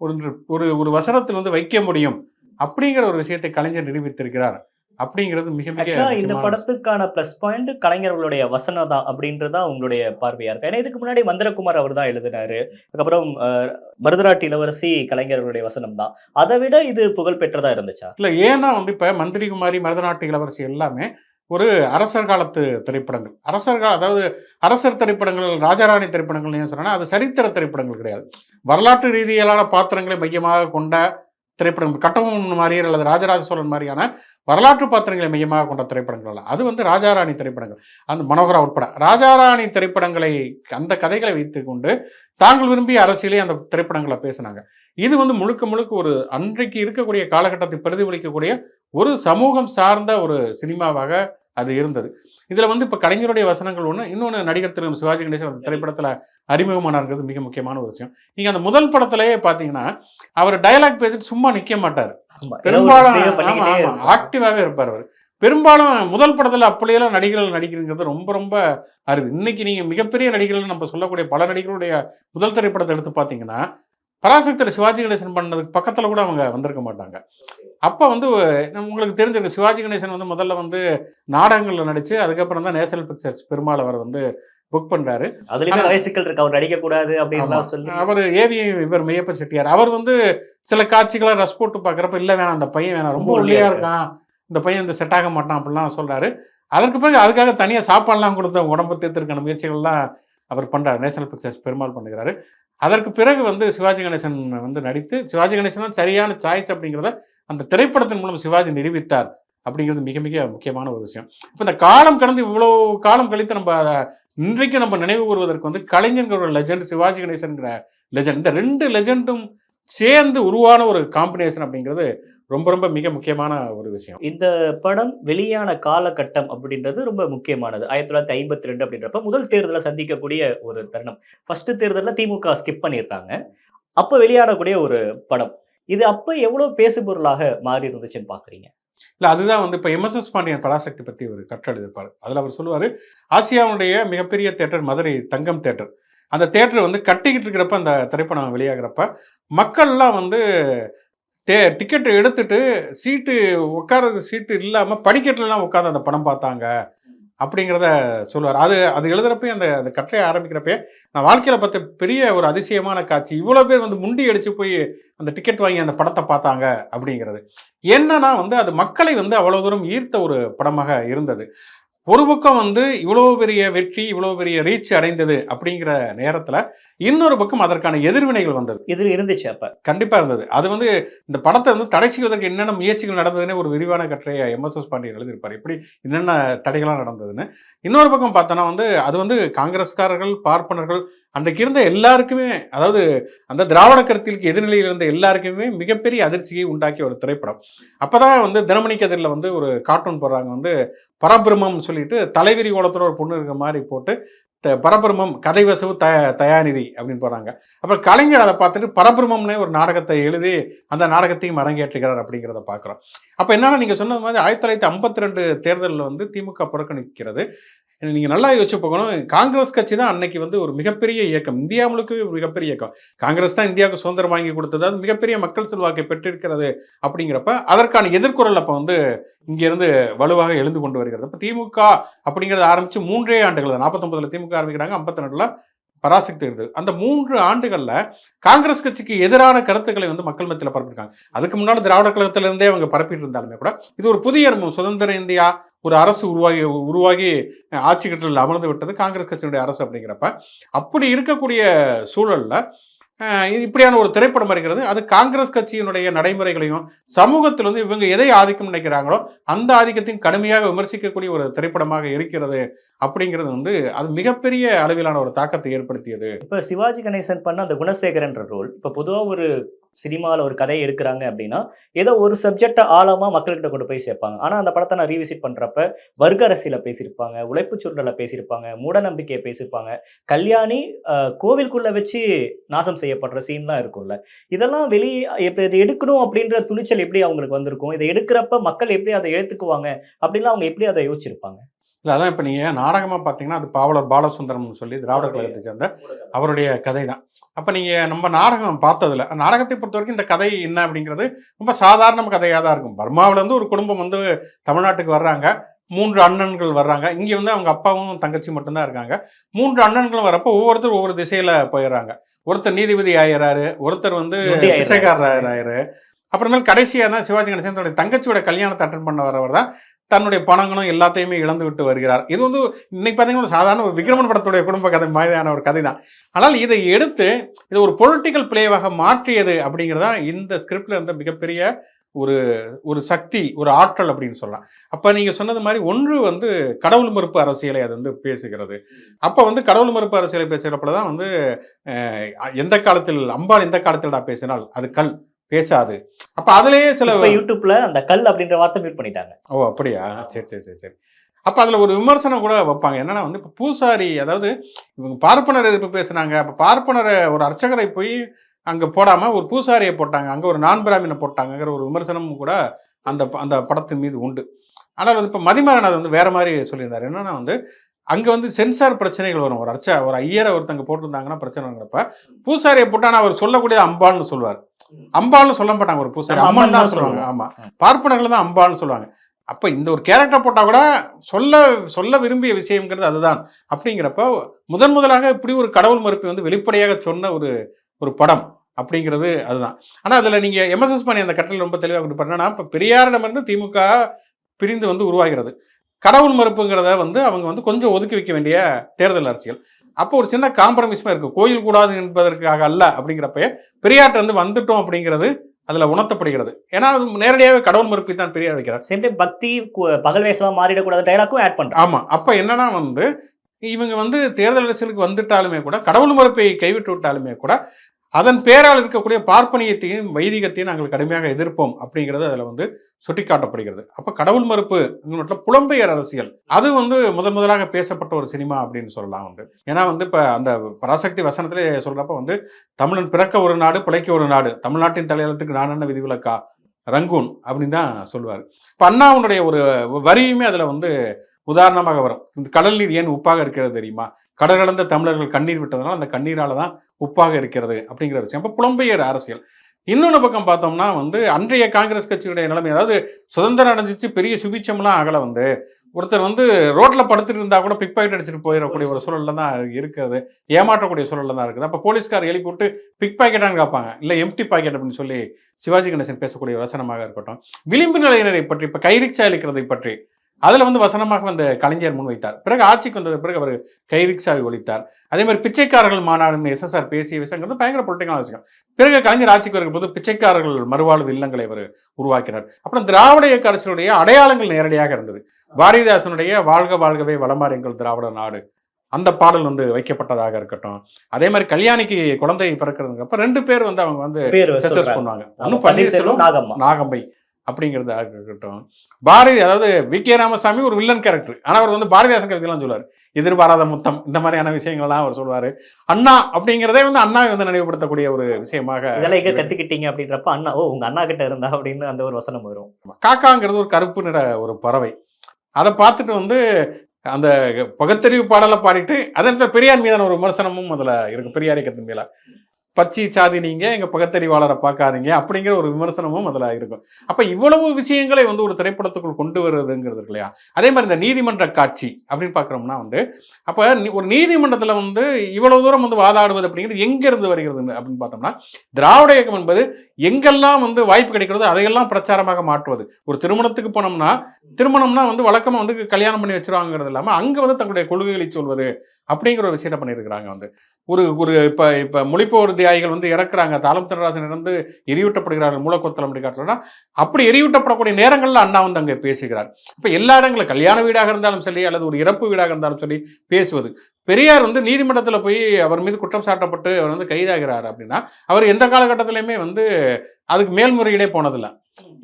A: ஒரு ஒரு ஒரு வசனத்தில் வந்து வைக்க முடியும் அப்படிங்கிற ஒரு விஷயத்தை கலைஞர் நிரூபித்திருக்கிறார். அப்படிங்கிறது மிக மிக
C: இந்த படத்துக்கான பிளஸ் பாயிண்ட் கலைஞர்களுடைய வசனம் தான் அப்படின்றதா உங்களுடைய பார்வையா இருக்கு? ஏன்னா இதுக்கு முன்னாடி மந்திரகுமார் அவர் தான் எழுதினாரு. அதுக்கப்புறம் மருதராட்டி இளவரசி கலைஞர்களுடைய வசனம் தான். அதை விட இது புகழ் பெற்றதா இருந்துச்சா?
A: இல்லை ஏன்னா வந்து இப்போ மந்திரிகுமாரி மருதநாட்டு இளவரசி எல்லாமே ஒரு அரசர் காலத்து திரைப்படங்கள். அரசர் கால அதாவது அரசர் திரைப்படங்கள் ராஜாராணி திரைப்படங்கள் ஏன் சொன்னா அது சரித்திர திரைப்படங்கள் கிடையாது. வரலாற்று ரீதியிலான பாத்திரங்களை மையமாக கொண்ட திரைப்படங்கள் கட்டபொம்மன் மாதிரி அல்லது ராஜராஜ சோழன் மாதிரியான வரலாற்று பாத்திரங்களை மையமாக கொண்ட திரைப்படங்கள் அல்ல. அது வந்து ராஜாராணி திரைப்படங்கள். அந்த மனோகரா உட்பட. ராஜாராணி திரைப்படங்களை அந்த கதைகளை வைத்துக்கொண்டு தாங்கள் விரும்பிய அரசியலே அந்த திரைப்படங்களை பேசினாங்க. இது வந்து முழுக்க முழுக்க ஒரு அன்றைக்கு இருக்கக்கூடிய காலகட்டத்தை பிரதிபலிக்கக்கூடிய ஒரு சமூகம் சார்ந்த ஒரு சினிமாவாக அது இருந்தது. இதுல வந்து இப்ப கலைஞருடைய வசனங்கள் ஒண்ணு இன்னொன்னு நடிகர் திரு. சிவாஜி கணேசன் திரைப்படத்துல அறிமுகமானாருங்கிறது மிக முக்கியமான ஒரு விஷயம். நீங்க அந்த முதல் படத்திலேயே பாத்தீங்கன்னா அவர் டயலாக் பேசிட்டு சும்மா நிக்க மாட்டார். பெரும்பாலும் ஆமா
C: இருப்பாரு.
A: அவர். பெரும்பாலும் முதல் படத்துல அப்படியெல்லாம் நடிகர்கள் நடிக்கிறதுங்கிறது ரொம்ப ரொம்ப அரிது. இன்னைக்கு நீங்க மிகப்பெரிய நடிகர்கள் நம்ம சொல்லக்கூடிய பல நடிகர்களுடைய முதல் திரைப்படத்தை எடுத்து பார்த்தீங்கன்னா பராசக்தியில் சிவாஜி கணேசன் பண்ணதுக்கு பக்கத்துல கூட அவங்க வந்திருக்க மாட்டாங்க. அப்போ வந்து உங்களுக்கு தெரிஞ்சிருக்கு சிவாஜி கணேசன் வந்து முதல்ல வந்து நாடகங்கள்ல நடிச்சு அதுக்கப்புறம் தான் நேஷனல் பிக்சர்ஸ் பெருமாள் அவர் வந்து புக் பண்றாரு. ஆனா-
C: நிறைய சிக்கல் இருக்கு. அவர் நடிக்க கூடாது அப்படின்னு சொல்லி.
A: அவர் ஏவி இவர் மெய்யப்ப செட்டியார். அவர் வந்து சில காட்சிகளை ரஸ் போட்டு பார்க்குறப்ப இல்லை வேணாம் அந்த பையன் வேணாம் ரொம்ப
C: ரொம்ப ஒல்லியா
A: ஒல்லியா
C: இருக்கு.
A: இருக்கான். இந்த பையன் இந்த செட் ஆக மாட்டான் அப்படிலாம் சொல்றாரு. அதற்கு பிறகு அதுக்காக தனியாக சாப்பாடுலாம் கொடுத்த உடம்பு தேர்த்திருக்கான முயற்சிகள்லாம் அவர் பண்றாரு. நேஷனல் பிக்சர்ஸ் பெருமாள் பண்ணுகிறாரு. அதற்கு பிறகு வந்து சிவாஜி கணேசன் வந்து நடித்து சிவாஜி கணேசன் தான் சரியான சாய்ஸ் அப்படிங்கிறத அந்த திரைப்படத்தின் மூலம் சிவாஜி நிரூபித்தார் அப்படிங்கிறது மிக மிக முக்கியமான ஒரு விஷயம். இப்போ இந்த காலம் கடந்து இவ்வளோ காலம் கழித்து நம்ம அதை இன்றைக்கு நம்ம நினைவு கூறுவதற்கு வந்து கலைஞர்கிற ஒரு லெஜெண்ட் சிவாஜி கணேசன்கிற லெஜண்ட் இந்த ரெண்டு லெஜெண்டும் சேர்ந்து உருவான ஒரு காம்பினேஷன் அப்படிங்கிறது ரொம்ப ரொம்ப மிக முக்கியமான ஒரு விஷயம்.
C: இந்த படம் வெளியான காலகட்டம் அப்படின்றது ரொம்ப முக்கியமானது. ஆயிரத்தி தொள்ளாயிரத்தி ஐம்பத்தி ரெண்டு அப்படின்றப்ப முதல் தேர்தலை சந்திக்கக்கூடிய ஒரு தருணம். ஃபர்ஸ்ட் தேர்தலில் திமுக ஸ்கிப் பண்ணியிருந்தாங்க. அப்போ வெளியாடக்கூடிய ஒரு படம். இது அப்போ எவ்வளவு பேசுபொருளாக மாறி இருந்துச்சுன்னு பாக்குறீங்க?
A: இல்லை அதுதான் வந்து இப்போ எம்எஸ்எஸ் பாண்டியன் பராசக்தி பற்றி ஒரு கற்றல் இருப்பார் அதில் அவர் சொல்லுவார் ஆசியாவுடைய மிகப்பெரிய தேட்டர் மதுரை தங்கம் தேட்டர். அந்த தேட்டர் வந்து கட்டிக்கிட்டு இருக்கிறப்ப அந்த திரைப்படம் வெளியாகிறப்ப மக்கள்லாம் வந்து தே டிக்கெட் எடுத்துட்டு சீட்டு உட்காரது சீட்டு இல்லாமல் படிக்கட்டுலாம் உட்காந்து அந்த படம் பார்த்தாங்க. அப்படிங்கிறத சொல்லுவார். அது அது எழுதுறப்பே அந்த அந்த கட்டுரை ஆரம்பிக்கிறப்பே நான் வாழ்க்கையில் பார்த்த பெரிய ஒரு அதிசயமான காட்சி. இவ்வளோ பேர் வந்து முண்டி அடித்து போய் அந்த டிக்கெட் வாங்கி அந்த படத்தை பார்த்தாங்க அப்படிங்கிறது. என்னன்னா வந்து அது மக்களை வந்து அவ்வளோ தூரம் ஈர்த்த ஒரு படமாக இருந்தது. ஒரு பக்கம் வந்து இவ்வளோ பெரிய வெற்றி இவ்வளோ பெரிய ரீச் அடைந்தது அப்படிங்கிற நேரத்தில் இன்னொரு பக்கம் அதற்கான எதிர்வினைகள் வந்தது.
C: இது இருந்துச்சு அப்ப.
A: கண்டிப்பா இருந்தது. அது வந்து இந்த படத்தை வந்து தடை செய்வதற்கு என்னென்ன முயற்சிகள் நடந்ததுன்னு ஒரு விரிவான கட்டுரையை எம்எஸ்எஸ் பாண்டியன் எழுதியிருப்பார். எப்படி என்னென்ன தடைகள்லாம் நடந்ததுன்னு. இன்னொரு பக்கம் பார்த்தோன்னா வந்து அது வந்து காங்கிரஸ்காரர்கள் பார்ப்பனர்கள் அன்றைக்கு இருந்த எல்லாருக்குமே அதாவது அந்த திராவிட கருத்திற்கு எதிர்நிலையில் இருந்த எல்லாருக்குமே மிகப்பெரிய அதிர்ச்சியை உண்டாக்கிய ஒரு திரைப்படம். அப்போதான் வந்து தினமணி கதிரில் வந்து ஒரு கார்ட்டூன் போடுறாங்க. வந்து பரபிரமம்னு சொல்லிட்டு தலைவிரி கோலத்தில் ஒரு பொண்ணு இருக்கிற மாதிரி போட்டு பரபிரமம் கதைவசவு த தயாநிதி அப்படின்னு போகிறாங்க அப்புறம் கலைஞர் அதை பார்த்துட்டு பரபிரமம்னே ஒரு நாடகத்தை எழுதி அந்த நாடகத்தையும் அரங்கேற்றுகிறார் அப்படிங்கிறத பார்க்குறோம். அப்போ என்னன்னா நீங்கள் சொன்னது மாதிரி ஆயிரத்தி தொள்ளாயிரத்தி ஐம்பத்தி ரெண்டு தேர்தலில் வந்து திமுக புறக்கணிக்கிறது. நீங்கள் நல்லா யோசிச்சு போகணும் காங்கிரஸ் கட்சி தான் அன்னைக்கு வந்து ஒரு மிகப்பெரிய இயக்கம். இந்தியா முழுக்கவே ஒரு மிகப்பெரிய இயக்கம். காங்கிரஸ் தான் இந்தியாவுக்கு சுதந்திரம் வாங்கி கொடுத்தது. அது மிகப்பெரிய மக்கள் செல்வாக்கை பெற்றிருக்கிறது அப்படிங்கிறப்ப அதற்கான எதிர்குரல் அப்போ வந்து இங்கேருந்து வலுவாக எழுந்து கொண்டு வருகிறது. அப்போ திமுக அப்படிங்கிறது ஆரம்பித்து மூன்றே ஆண்டுகள் தான் நாற்பத்தொம்பதில் திமுக ஆரம்பிக்கிறாங்க ஐம்பத்தி ரெண்டில் பராசக்தி இருக்குது அந்த மூன்று ஆண்டுகளில் காங்கிரஸ் கட்சிக்கு எதிரான கருத்துக்களை வந்து மக்கள் மத்தியில் பரப்பியிருக்காங்க. அதுக்கு முன்னால் திராவிட கழகத்திலிருந்தே அவங்க பரப்பிட்டு இருந்தாலுமே கூட இது ஒரு புதிய அனுபவம் சுதந்திர இந்தியா ஒரு அரசு உருவாகி உருவாகி ஆட்சி கட்டத்தில் அமர்ந்து விட்டது காங்கிரஸ் கட்சியினுடைய அரசு அப்படிங்கிறப்ப. அப்படி இருக்கக்கூடிய சூழலில் இது இப்படியான ஒரு திரைப்படம் இருக்கிறது அது காங்கிரஸ் கட்சியினுடைய நடைமுறைகளையும் சமூகத்தில் வந்து இவங்க எதை ஆதிக்கம் நினைக்கிறாங்களோ அந்த ஆதிக்கத்தையும் கடுமையாக விமர்சிக்கக்கூடிய ஒரு திரைப்படமாக இருக்கிறது அப்படிங்கிறது வந்து அது மிகப்பெரிய அளவிலான ஒரு தாக்கத்தை ஏற்படுத்தியது.
C: இப்போ சிவாஜி கணேசன் பண்ண அந்த குணசேகரன்ற ரோல் இப்போ பொதுவாக ஒரு சினிமாவில் ஒரு கதையை எடுக்கிறாங்க அப்படின்னா ஏதோ ஒரு சப்ஜெக்டை ஆழமாக மக்கள்கிட்ட கொண்டு போய் சேர்ப்பாங்க. ஆனால் அந்த படத்தை நான் ரீவிசிட் பண்ணுறப்ப வர்க்க அரசியல பேசியிருப்பாங்க உழைப்பு சுருண்டலை பேசியிருப்பாங்க மூட நம்பிக்கையை பேசியிருப்பாங்க. கல்யாணி கோவில்குள்ளே வச்சு நாசம் செய்யப்படுற சீன்லாம் இருக்கும்ல. இதெல்லாம் வெளியே இப்போ இதை எடுக்கணும் அப்படின்ற துணிச்சல் எப்படி அவங்களுக்கு வந்திருக்கும்? இதை எடுக்கிறப்ப மக்கள் எப்படி அதை எடுத்துக்குவாங்க அப்படின்லாம் அவங்க எப்படி அதை யோசிச்சிருப்பாங்க?
A: இல்லை அதான் இப்போ நீங்கள் நாடகமாக பார்த்தீங்கன்னா அது பாவலர் பாலசுந்தரம்னு சொல்லி திராவிட கழகத்தை சேர்ந்த அவருடைய கதை தான் அப்போ நீங்கள் நம்ம நாடகம் பார்த்ததில்ல. நாடகத்தை பொறுத்த வரைக்கும் இந்த கதை என்ன அப்படிங்கிறது ரொம்ப சாதாரண கதையாக தான் இருக்கும். பர்மாவுல இருந்து ஒரு குடும்பம் வந்து தமிழ்நாட்டுக்கு வர்றாங்க. மூன்று அண்ணன்கள் வர்றாங்க. இங்கே வந்து அவங்க அப்பாவும் தங்கச்சி மட்டும்தான் இருக்காங்க. மூன்று அண்ணன்களும் வரப்போ ஒவ்வொருத்தர் ஒவ்வொரு திசையில் போயிடுறாங்க. ஒருத்தர் நீதிபதி ஆயிடுறாரு ஒருத்தர் வந்து
C: ஆயிடுறாரு.
A: பிச்சைக்காரர் ஆயிரு அப்புறமேல் கடைசியாக தான் சிவாஜி கணேசன் தன்னுடைய தங்கச்சியோட கல்யாணத்தை அட்டன் பண்ண வரவர் தான் தன்னுடைய பணங்களும் எல்லாத்தையுமே இழந்து விட்டு வருகிறார். இது வந்து இன்னைக்கு பார்த்தீங்கன்னா சாதாரண ஒரு விக்ரமன் படத்துடைய குடும்ப கதை மாதிரியான ஒரு கதை தான் ஆனால் இதை எடுத்து இது ஒரு பொலிட்டிக்கல் பிளேவாக மாற்றியது அப்படிங்கிறதா இந்த ஸ்கிரிப்டில் இருந்த மிகப்பெரிய ஒரு ஒரு சக்தி ஒரு ஆற்றல் அப்படின்னு சொல்லலாம். அப்போ நீங்கள் சொன்னது மாதிரி ஒன்று வந்து கடவுள் மறுப்பு அரசியலை அது வந்து பேசுகிறது. அப்போ வந்து கடவுள் மறுப்பு அரசியலை பேசுகிறப்ப தான் வந்து எந்த காலத்தில் அம்பாள் எந்த காலத்தில்டா பேசினால் அது கல். பேசாது. அப்போ அதுலேயே சில
C: யூடியூப்ல அந்த கல் அப்படின்ற வார்த்தை மியூட் பண்ணிட்டாங்க.
A: ஓ அப்படியா? சரி சரி சரி சரி. அப்போ அதில் ஒரு விமர்சனம் கூட வைப்பாங்க. என்னன்னா வந்து இப்போ பூசாரி அதாவது இவங்க பார்ப்பனர் எதிர்ப்பு பேசுனாங்க. அப்போ பார்ப்பனரை ஒரு அர்ச்சகரை போய் அங்கே போடாமல் ஒரு பூசாரியை போட்டாங்க. அங்கே ஒரு நான் பிராமினை போட்டாங்கங்கிற ஒரு விமர்சனமும் கூட அந்த அந்த படத்தின் மீது உண்டு. ஆனால் வந்து இப்போ மதிமகன் அதை வந்து வேற மாதிரி சொல்லியிருந்தார். என்னன்னா வந்து அங்கே வந்து சென்சார் பிரச்சனைகள் வரும். ஒரு அர்ச்ச ஒரு ஐயரை ஒருத்தங்க போட்டிருந்தாங்கன்னா பிரச்சனை வரப்ப பூசாரியை போட்டானா அவர் சொல்லக்கூடிய அம்பாள்னு சொல்லுவார். அம்பாள்னு சொல்ல மாட்டாங்க ஒரு பூசாரி. அம்மன் தான் சொல்லுவாங்க. ஆமா. பார்ப்பனர்கள் தான் அம்பாள்னு சொல்லுவாங்க. அப்ப இந்த ஒரு கேரக்டர் போட்டா கூட சொல்ல சொல்ல விரும்பிய விஷயம்ங்கிறது அதுதான். அப்படிங்கிறப்ப முதன் முதலாக இப்படி ஒரு கடவுள் மறுப்பை வந்து வெளிப்படையாக சொன்ன ஒரு ஒரு படம் அப்படிங்கிறது அதுதான். ஆனா அதுல நீங்க எம்எஸ்எஸ் பண்ணி அந்த கட்டளை ரொம்ப தெளிவாக கொண்டு பண்ணனா இப்ப பெரியாரிடமிருந்து திமுக பிரிந்து வந்து உருவாகிறது. கடவுள் மறுப்புங்கிறத வந்து அவங்க வந்து கொஞ்சம் ஒதுக்கி வைக்க வேண்டிய தேர்தல் அரசியல். அப்போ ஒரு சின்ன காம்ப்ரமைஸ்மா இருக்கு. கோயில் கூடாது என்பதற்காக அல்ல அப்படிங்கிறப்ப பெரியார்ட்ட வந்து வந்துட்டோம் அப்படிங்கிறது அதுல உணர்த்தப்படுகிறது. ஏன்னா அது நேரடியாகவே கடவுள் மறுப்பை தான் பெரியார் வைக்கிறார்.
C: சேம் டைம் பக்தி பகல் வேஷமா மாறிடக்கூடாத டைலாக்கும் ஆட் பண்றாங்க.
A: ஆமா. அப்ப என்னன்னா வந்து இவங்க வந்து தேர்தல் அரசியலுக்கு வந்துட்டாலுமே கூட கடவுள் மறுப்பை கைவிட்டு விட்டாலுமே கூட அதன் பேரால் இருக்கக்கூடிய பார்ப்பனியத்தையும் வைதிகத்தையும் நாங்கள் கடுமையாக எதிர்ப்போம் அப்படிங்கிறது அதில் வந்து சுட்டிக்காட்டப்படுகிறது. அப்போ கடவுள் மறுப்பு மட்டும் புலம்பெயர் அரசியல். அது வந்து முதன் முதலாக பேசப்பட்ட ஒரு சினிமா அப்படின்னு சொல்லலாம் வந்து. ஏன்னா வந்து இப்போ அந்த பராசக்தி வசனத்திலே சொல்கிறப்ப வந்து தமிழன் பிறக்க ஒரு நாடு பிழைக்க ஒரு நாடு. தமிழ்நாட்டின் தலையெழுத்துக்கு நான் என்ன விதிவிலக்கா? ரங்கூன் அப்படின்னு தான் சொல்லுவார் இப்போ அண்ணாவுடைய ஒரு வரியுமே அதில் வந்து உதாரணமாக வரும். இந்த கடல் நீர் ஏன் உப்பாக இருக்கிறது தெரியுமா? கடலடந்த தமிழர்கள் கண்ணீர் விட்டதுனால அந்த கண்ணீரால தான் உப்பாக இருக்கிறது அப்படிங்கிற விஷயம். அப்போ புலம்பெயர் அரசியல். இன்னொன்று பக்கம் பார்த்தோம்னா வந்து அன்றைய காங்கிரஸ் கட்சியுடைய நிலைமை அதாவது சுதந்திரம் அடைஞ்சிச்சு பெரிய சுபிச்சம்லாம் ஆகலை வந்து. ஒருத்தர் வந்து ரோட்டில் படுத்துட்டு இருந்தால் கூட பிக் பாக்கெட் அடிச்சுட்டு போயிடக்கூடிய ஒரு சூழலில் தான் இருக்கிறது. ஏமாற்றக்கூடிய சூழலில் தான் இருக்குது. அப்போ போலீஸ்கார் எழுப்பி விட்டு பிக் பாக்கெட்டான்னு கேட்பாங்க இல்லை எம்டி பாக்கெட் அப்படின்னு சொல்லி சிவாஜி கணேசன் பேசக்கூடிய வசனமாக இருக்கட்டும். விளிம்பு நிலையினரை பற்றி இப்போ கைரிக்சா அளிக்கிறதை பற்றி அதில் வந்து வசனமாக அந்த கலைஞர் முன்வைத்தார். பிறகு ஆட்சிக்கு வந்தது பிறகு அவர் கைரிக்ஷாவை ஒழித்தார். அதே மாதிரி பிச்சைக்காரர்கள் மாநாடுன்னு எஸ்எஸ்ஆர் பேசிய விஷயங்கிறது பயங்கர பொலிட்டிக்கலான விஷயம். பிறகு கலைஞர் ஆட்சிக்கு வரும்போது பிச்சைக்காரர்கள் மறுவாழ்வு இல்லங்களை அவர் உருவாக்கினார். அப்புறம் திராவிட இயக்க அரசினுடைய அடையாளங்கள் நேரடியாக இருந்தது. பாரதிதாசனுடைய வாழ்க வாழ்கவே வளமாறுங்கள் திராவிட நாடு. அந்த பாடல் வந்து வைக்கப்பட்டதாக இருக்கட்டும். அதே மாதிரி கல்யாணிக்கு குழந்தை பிறக்கிறதுங்கப்ப ரெண்டு பேர் வந்து அவங்க வந்து சக்சஸ். பண்ணுவாங்க.
C: நாகம்மா.
A: நாகம்பை அப்படிங்கிறதாக இருக்கட்டும் பாரதி அதாவது வி. கே. ராமசாமி ஒரு வில்லன் கேரக்டர் ஆனால் அவர் வந்து பாரதிதாசன் கவிதைலாம் சொல்லுவார். எதிர்பாராத முத்தம் இந்த மாதிரியான விஷயங்கள்லாம் அவர் சொல்லுவார். அண்ணா அப்படிங்கிறதே வந்து அண்ணாவை வந்து நினைவுபடுத்தக்கூடிய ஒரு விஷயமாக
C: இதெல்லாம் எங்க கத்துக்கிட்டீங்க அப்படின்றப்ப அண்ணா ஓ உங்க அண்ணா கிட்ட இருந்தா அப்படின்னு அந்த ஒரு வசனம் வரும்.
A: காக்காங்கிறது ஒரு கருப்பு நிற ஒரு பறவை. அதை பார்த்துட்டு வந்து அந்த பகுத்தறிவு பாடலை பாடிட்டு அதே நேரத்தில் பெரியார் மீதான ஒரு விமர்சனமும் அதில் இருக்கு. பெரியார் இயக்கத்தின் மேல. பச்சி சாதி நீங்க எங்கள் பகத்தறிவாளரை பார்க்காதீங்க அப்படிங்கிற ஒரு விமர்சனமும் அதில் இருக்கும். அப்போ இவ்வளவு விஷயங்களை வந்து ஒரு திரைப்படத்துக்குள் கொண்டு வருதுங்கிறது இருக்கு இல்லையா? அதே மாதிரி இந்த நீதிமன்ற காட்சி அப்படின்னு பார்க்குறோம்னா வந்து அப்போ ஒரு நீதிமன்றத்தில் வந்து இவ்வளவு தூரம் வந்து வாதாடுவது அப்படிங்கிறது எங்கேருந்து வருகிறது அப்படின்னு பார்த்தோம்னா திராவிட இயக்கம் என்பது எங்கெல்லாம் வந்து வாய்ப்பு கிடைக்கிறதோ அதையெல்லாம் பிரச்சாரமாக மாற்றுவது. ஒரு திருமணத்துக்கு போனோம்னா திருமணம்னா வந்து வழக்கமாக வந்து கல்யாணம் பண்ணி வச்சிருவாங்கிறது இல்லாமல் அங்கே வந்து தங்களுடைய கொள்கைகளை சொல்வது அப்படிங்கிற ஒரு விஷயத்த பண்ணியிருக்கிறாங்க வந்து. ஒரு ஒரு இப்போ இப்போ மொழிப்போர் தியாகிகள் வந்து இறக்குறாங்க. தாளம் தனராசன் இருந்து எரியூட்டப்படுகிறார்கள். மூலக்கொத்தலம் அப்படி காட்டுறோம்னா அப்படி எரியூட்டப்படக்கூடிய நேரங்களில் அண்ணா வந்து அங்கே பேசுகிறார். இப்போ எல்லா இடங்களும் கல்யாண வீடாக இருந்தாலும் சரி அல்லது ஒரு இறப்பு வீடாக இருந்தாலும் சரி பேசுவது. பெரியார் வந்து நீதிமன்றத்தில் போய் அவர் மீது குற்றம் சாட்டப்பட்டு அவர் வந்து கைதாகிறார் அப்படின்னா அவர் எந்த காலகட்டத்திலையுமே வந்து அதுக்கு மேல்முறையீடே போனதில்லை.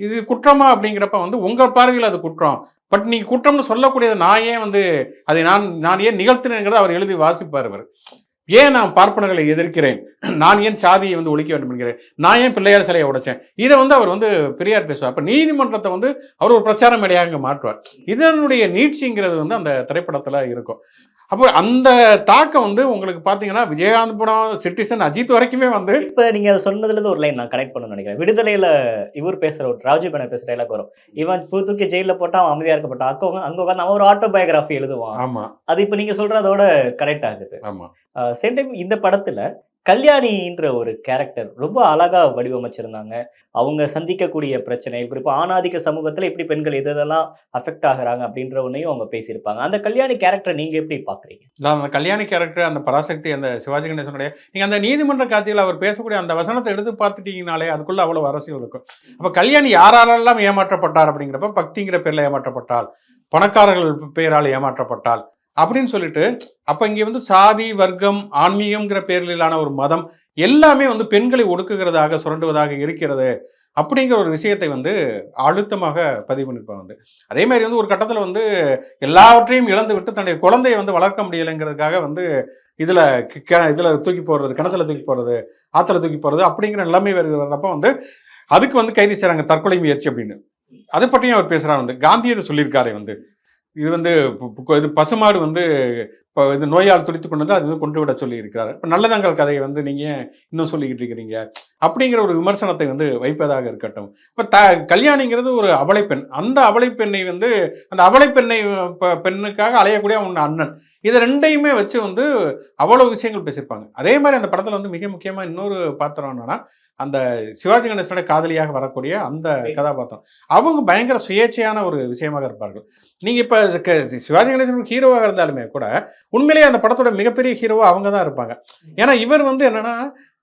A: இது குற்றமா அப்படிங்கிறப்ப வந்து உங்க பார்வையில் அது குற்றம். பட் நீங்க குற்றம்னு சொல்லக்கூடியது நான் ஏன் வந்து அதை நான் நான் ஏன் நிகழ்த்தினேங்கிறத அவர் எழுதி வாசிப்பார் அவர். ஏன் நான் பார்ப்பனர்களை எதிர்க்கிறேன்? நான் ஏன் சாதியை வந்து ஒழிக்க வேண்டும் என்கிறேன்? நான் ஏன் பிள்ளையார் சிலையை உடைச்சேன்? இதை வந்து அவர் வந்து பெரியார் பேசுவார். அப்போ நீதிமன்றத்தை வந்து அவர் ஒரு பிரச்சார மேடையாக இங்க மாற்றுவார். இதனுடைய நீட்சிங்கிறது வந்து அந்த திரைப்படத்துல இருக்கும். அப்போ அந்த தாக்கம் வந்து உங்களுக்கு பாத்தீங்கன்னா விஜயகாந்த் படம் சிட்டிசன் அஜித் வரைக்குமே வந்து
C: இப்ப நீங்க அதை சொன்னதுல இருந்து ஒரு லைன் நான் கனெக்ட் பண்ணணும்னு நினைக்கிறேன். விடுதலையில இவர் பேசுற ஒரு ராஜீவ் கண்ணா பேசுற டைலாக் வரும். இவன் பூ தூக்கி ஜெயில போட்டா அவன் அமைதியா இருக்கப்பட்டான் உட்காந்து- அங்க உட்காந்து அவன் ஒரு ஆட்டோபயோகிராஃபி எழுதுவான்.
A: ஆமா.
C: அது இப்ப நீங்க சொல்றதோட கரெக்ட் ஆகுது.
A: ஆமா.
C: சேம் டைம் இந்த படத்துல கல்யாணின்ற ஒரு கேரக்டர் ரொம்ப அழகாக வடிவமைச்சிருந்தாங்க. அவங்க சந்திக்கக்கூடிய பிரச்சனை குறிப்பாக ஆணாதிக்க சமூகத்தில் எப்படி பெண்கள் எது எதெல்லாம் அஃபெக்ட் ஆகுறாங்க அப்படின்ற ஒன்றையும் அவங்க பேசியிருப்பாங்க. அந்த கல்யாணி கேரக்டர் நீங்கள் எப்படி பார்க்குறீங்க
A: இல்ல, அந்த கல்யாணி கேரக்டர் அந்த பராசக்தி அந்த சிவாஜி கணேசனுடைய நீங்கள் அந்த நீதிமன்ற காட்சியில் அவர் பேசக்கூடிய அந்த வசனத்தை எடுத்து பார்த்துட்டீங்கனாலே அதுக்குள்ள அவ்வளோ அரசியல் இருக்கும். அப்போ கல்யாணி யாராலெல்லாம் ஏமாற்றப்பட்டார் அப்படிங்கிறப்ப பக்திங்கிற பேரில் ஏமாற்றப்பட்டால் பணக்காரர்கள் பெயரால் ஏமாற்றப்பட்டால் அப்படின்னு சொல்லிட்டு அப்ப இங்க வந்து சாதி வர்க்கம் ஆன்மீகம்ங்கிற பேரிலான ஒரு மதம் எல்லாமே வந்து பெண்களை ஒடுக்குகிறதாக சுரண்டுவதாக இருக்கிறது அப்படிங்கிற ஒரு விஷயத்தை வந்து அழுத்தமாக பதிவு பண்ணிருப்பாங்க வந்து. அதே மாதிரி வந்து ஒரு கட்டத்தில் வந்து எல்லாவற்றையும் இழந்து விட்டு தன்னுடைய குழந்தையை வந்து வளர்க்க முடியலைங்கிறதுக்காக வந்து இதில் கி- தூக்கி போடுறது கிணத்துல தூக்கி போடுறது ஆற்றுல தூக்கி போடுறது அப்படிங்கிற நிலைமை வருகிறப்ப வந்து அதுக்கு வந்து கைது செய்கிறாங்க தற்கொலை முயற்சி அப்படின்னு. அதை பற்றியும் அவர் பேசுகிறார் வந்து. காந்தியதை சொல்லியிருக்காரு வந்து. இது வந்து இது பசுமாடு வந்து இப்போ இது நோயால் துடித்து கொண்டு வந்து அது வந்து கொண்டு விட சொல்லி இருக்கிறார் இப்போ நல்லதங்கள் கதையை வந்து நீங்க இன்னும் சொல்லிக்கிட்டு இருக்கிறீங்க? அப்படிங்கிற ஒரு விமர்சனத்தை வந்து வைப்பதாக இருக்கட்டும். இப்போ த கல்யாணிங்கிறது ஒரு அவளை பெண். அந்த அவலை பெண்ணை வந்து அந்த அவலை பெண்ணை பெண்ணுக்காக அலையக்கூடிய அவங்க அண்ணன். இதை ரெண்டையுமே வச்சு வந்து அவ்வளோ விஷயங்கள் பேசியிருப்பாங்க. அதே மாதிரி அந்த படத்தில் வந்து மிக முக்கியமாக இன்னொரு பாத்திரம் என்னன்னா அந்த சிவாஜி கணேசனோட காதலியாக வரக்கூடிய அந்த கதாபாத்திரம். அவங்க பயங்கர சுயேட்சையான ஒரு விஷயமாக இருப்பார்கள். நீங்க இப்ப சிவாஜி கணேசன் ஹீரோவாக இருந்தாலுமே கூட உண்மையிலேயே அந்த படத்தோட மிகப்பெரிய ஹீரோவா அவங்க தான் இருப்பாங்க. ஏன்னா இவர் வந்து என்னன்னா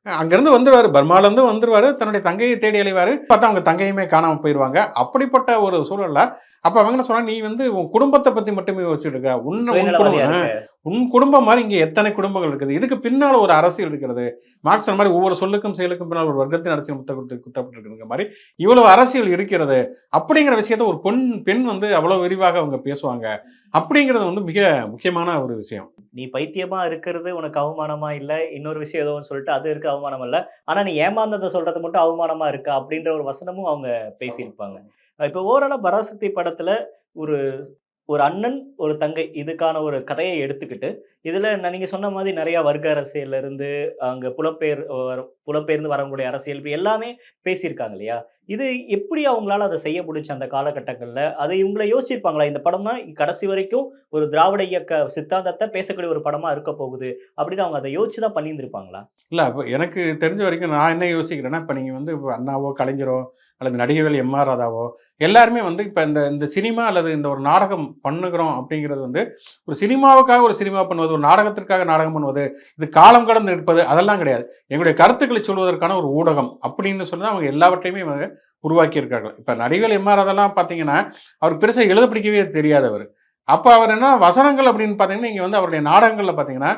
A: அங்கிருந்து வந்துருவாரு பர்மால இருந்து வந்துருவாரு தன்னுடைய தங்கையை தேடி அலைவாரு. பார்த்தா அவங்க தங்கையுமே காணாம போயிருவாங்க. அப்படிப்பட்ட ஒரு சூழல்ல அப்ப அவங்க என்ன சொன்னா நீ வந்து உன் குடும்பத்தை பத்தி மட்டுமே யோசிச்சுட்டு இருக்க உன்னை உன் குடும்பம் உன் குடும்பம் மாதிரி இங்க எத்தனை குடும்பங்கள் இருக்குது? இதுக்கு பின்னால ஒரு அரசியல் இருக்கிறது. அந்த மாதிரி ஒவ்வொரு சொல்லுக்கும் செயலுக்கும் பின்னால் ஒரு வர்க்கத்தின் அரசியல் முத்த கொடுத்து குத்தப்பட்டிருக்கிற மாதிரி இவ்வளவு அரசியல் இருக்கிறது. அப்படிங்கிற விஷயத்த ஒரு பெண் பெண் வந்து அவ்வளவு விரிவாக அவங்க பேசுவாங்க. அப்படிங்கிறது வந்து மிக முக்கியமான ஒரு விஷயம்.
C: நீ பைத்தியமா இருக்கிறது உனக்கு அவமானமா இல்ல? இன்னொரு விஷயம் ஏதோ சொல்லிட்டு அது இருக்கு அவமானம் இல்ல ஆனா நீ ஏமாந்ததை சொல்றது மட்டும் அவமானமா இருக்கா? அப்படின்ற ஒரு வசனமும் அவங்க பேசியிருப்பாங்க. இப்போ ஓரளவு பராசக்தி படத்தில் ஒரு ஒரு அண்ணன் ஒரு தங்கை இதுக்கான ஒரு கதையை எடுத்துக்கிட்டு இதில் நான் சொன்ன மாதிரி நிறையா வர்க்க அரசியல்ல இருந்து புலப்பெயர் வர- புலப்பெயர்ந்து வரக்கூடிய அரசியல் எல்லாமே பேசியிருக்காங்க இல்லையா? இது எப்படி அவங்களால அதை செய்ய முடிஞ்சு அந்த காலகட்டங்களில்? அதை இவங்கள யோசிச்சிருப்பாங்களா? இந்த படம் தான் கடைசி வரைக்கும் ஒரு திராவிட இயக்க சித்தாந்தத்தை பேசக்கூடிய ஒரு படமாக இருக்க போகுது அப்படின்னு அவங்க அதை யோசிச்சு தான் பண்ணியிருந்திருப்பாங்களா?
A: இல்லை இப்போ எனக்கு தெரிஞ்ச வரைக்கும் நான் என்ன யோசிக்கிறேன்னா இப்போ நீங்கள் வந்து இப்போ அண்ணாவோ கலைஞரோ அல்லது நடிகர்கள் எம்ஆர் ராதாவோ எல்லாருமே வந்து இப்போ இந்த இந்த சினிமா அல்லது இந்த ஒரு நாடகம் பண்ணுகிறோம் அப்படிங்கிறது வந்து ஒரு சினிமாவுக்காக ஒரு சினிமா பண்ணுவது ஒரு நாடகத்திற்காக நாடகம் பண்ணுவது இது காலம் கடந்து நிற்பது அதெல்லாம் கிடையாது. எங்களுடைய கருத்துக்களை சொல்வதற்கான ஒரு ஊடகம் அப்படின்னு சொல்லி அவங்க எல்லாவற்றையுமே அவங்க உருவாக்கியிருக்கார்கள். இப்போ நடிகர் எம்ஆர் அதெல்லாம் பார்த்தீங்கன்னா அவர் பெருசாக எழுத பிடிக்கவே தெரியாதவர் அப்போ அவர் என்ன வசனங்கள் அப்படின்னு பார்த்தீங்கன்னா நீங்கள் வந்து அவருடைய நாடகங்களில் பார்த்தீங்கன்னா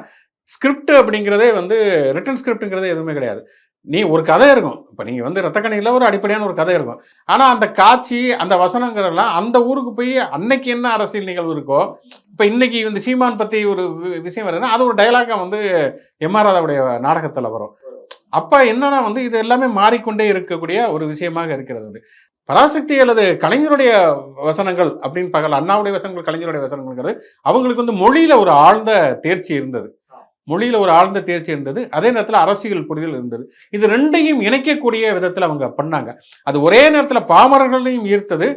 A: ஸ்கிரிப்ட் அப்படிங்கிறதே வந்து ரிட்டன் ஸ்கிரிப்டுங்கிறதே எதுவுமே கிடையாது. நீ ஒரு கதை இருக்கும். இப்போ நீங்கள் வந்து ரத்தக்கணையில் ஒரு அடிப்படையான ஒரு கதை இருக்கும். ஆனால் அந்த காட்சி அந்த வசனங்கிறதெல்லாம் அந்த ஊருக்கு போய் அன்னைக்கு என்ன அரசியல் நிகழ்வு இருக்கோ இப்போ இன்னைக்கு இந்த சீமான் பற்றி ஒரு வி- விஷயம் வருதுன்னா அது ஒரு டைலாக்காக வந்து எம்ஆர் ராதாவுடைய நாடகத்தில் வரும். அப்போ என்னன்னா வந்து இது எல்லாமே மாறிக்கொண்டே இருக்கக்கூடிய ஒரு விஷயமாக இருக்கிறது அது. பராசக்தி அல்லது கலைஞருடைய வசனங்கள் அப்படின்னு பார்க்கல அண்ணாவுடைய வசனங்கள் கலைஞருடைய வசனங்கள்ங்கிறது அவங்களுக்கு வந்து மொழியில ஒரு ஆழ்ந்த தேர்ச்சி இருந்தது. மொழியில் ஒரு ஆழ்ந்த தேர்ச்சி இருந்தது. அதே நேரத்தில் அரசியல் புரிதல் இருந்தது. இது ரெண்டையும் இணைக்கக்கூடிய விதத்தில் அவங்க பண்ணாங்க. அது ஒரே நேரத்தில் பாமரர்களையும் ஈர்த்தது.